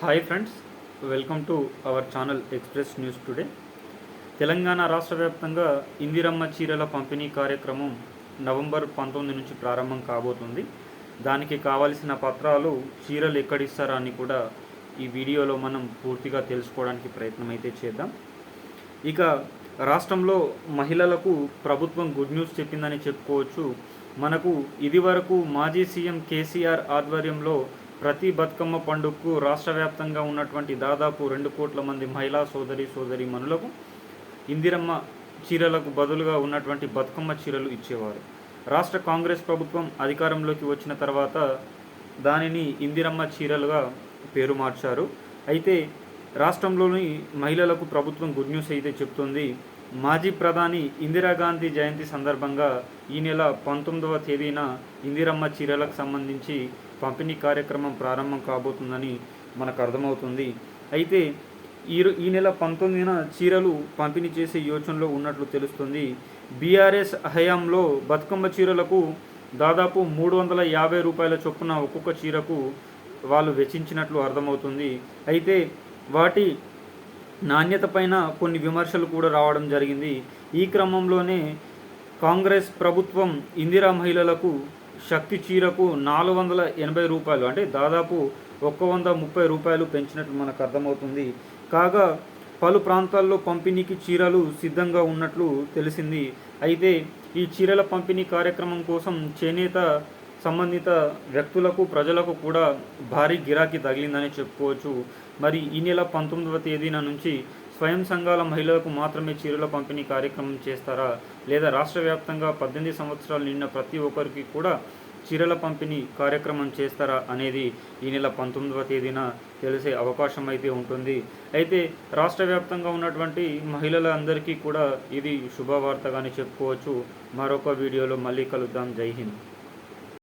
Hi friends welcome to our channel express news today Telangana రాష్ట్ర వ్యాప్తంగా ఇందిరమ్మ చీరల పంపిణీ కార్యక్రమం నవంబర్ పంతొమ్మిది నుంచి ప్రారంభం కాబోతుంది. దానికి కావలసిన పత్రాలు చీరలు ఎక్కడిస్తారా అని కూడా ఈ వీడియోలో మనం పూర్తిగా తెలుసుకోవడానికి ప్రయత్నం అయితే చేద్దాం. ఇక రాష్ట్రంలో మహిళలకు ప్రభుత్వం గుడ్ న్యూస్ చెప్పిందని చెప్పుకోవచ్చు. మనకు ఇదివరకు మాజీ సీఎం కేసీఆర్ ఆధ్వర్యంలో ప్రతి బతుకమ్మ పండుగకు రాష్ట్ర వ్యాప్తంగా ఉన్నటువంటి దాదాపు రెండు కోట్ల మంది మహిళా సోదరి సోదరి మనులకు ఇందిరమ్మ చీరలకు బదులుగా ఉన్నటువంటి బతుకమ్మ చీరలు ఇచ్చేవారు. రాష్ట్ర కాంగ్రెస్ ప్రభుత్వం అధికారంలోకి వచ్చిన తర్వాత దానిని ఇందిరమ్మ చీరలుగా పేరు మార్చారు. అయితే రాష్ట్రంలోని మహిళలకు ప్రభుత్వం గుడ్ న్యూస్ అయితే చెప్తుంది. మాజీ ప్రధాని ఇందిరాగాంధీ జయంతి సందర్భంగా ఈ నెల పంతొమ్మిదవ తేదీన ఇందిరమ్మ చీరలకు సంబంధించి పంపిణీ కార్యక్రమం ప్రారంభం కాబోతుందని మనకు అర్థమవుతుంది. అయితే ఈ ఈ నెల పంతొమ్మిదిన చీరలు పంపిణీ చేసే యోచనలో ఉన్నట్లు తెలుస్తుంది. బీఆర్ఎస్ హయాంలో బతుకమ్మ చీరలకు దాదాపు మూడు వందల యాభై రూపాయల చొప్పున ఒక్కొక్క చీరకు వాళ్ళు వెచ్చించినట్లు అర్థమవుతుంది. అయితే వాటి నాణ్యత పైన కొన్ని విమర్శలు కూడా రావడం జరిగింది. ఈ క్రమంలోనే కాంగ్రెస్ ప్రభుత్వం ఇందిరా మహిళలకు శక్తి చీరకు నాలుగు వందల ఎనభై రూపాయలు అంటే దాదాపు ఒక్క వంద ముప్పై రూపాయలు పెంచినట్లు మనకు అర్థమవుతుంది. కాగా పలు ప్రాంతాల్లో పంపిణీకి చీరలు సిద్ధంగా ఉన్నట్లు తెలిసింది. అయితే ఈ చీరల పంపిణీ కార్యక్రమం కోసం చేనేత సంబంధిత వ్యక్తులకు ప్రజలకు కూడా భారీ గిరాకీ తగిలిందని చెప్పుకోవచ్చు. మరి ఈ నెల పంతొమ్మిదవ తేదీన నుంచి స్వయం సంఘాల మహిళలకు మాత్రమే చీరల పంపిణీ కార్యక్రమం చేస్తారా? లేదా రాష్ట్ర వ్యాప్తంగా పద్దెనిమిది సంవత్సరాలు నిన్న ప్రతి ఒక్కరికి కూడా చీరల పంపిణీ కార్యక్రమం చేస్తారా అనేది ఈ నెల పంతొమ్మిదవ తేదీన తెలిసే అవకాశం అయితే ఉంటుంది. అయితే రాష్ట్ర వ్యాప్తంగా ఉన్నటువంటి మహిళలందరికీ కూడా ఇది శుభవార్తగానే చెప్పుకోవచ్చు. మరొక వీడియోలో మళ్ళీ కలుద్దాం. జై హింద్.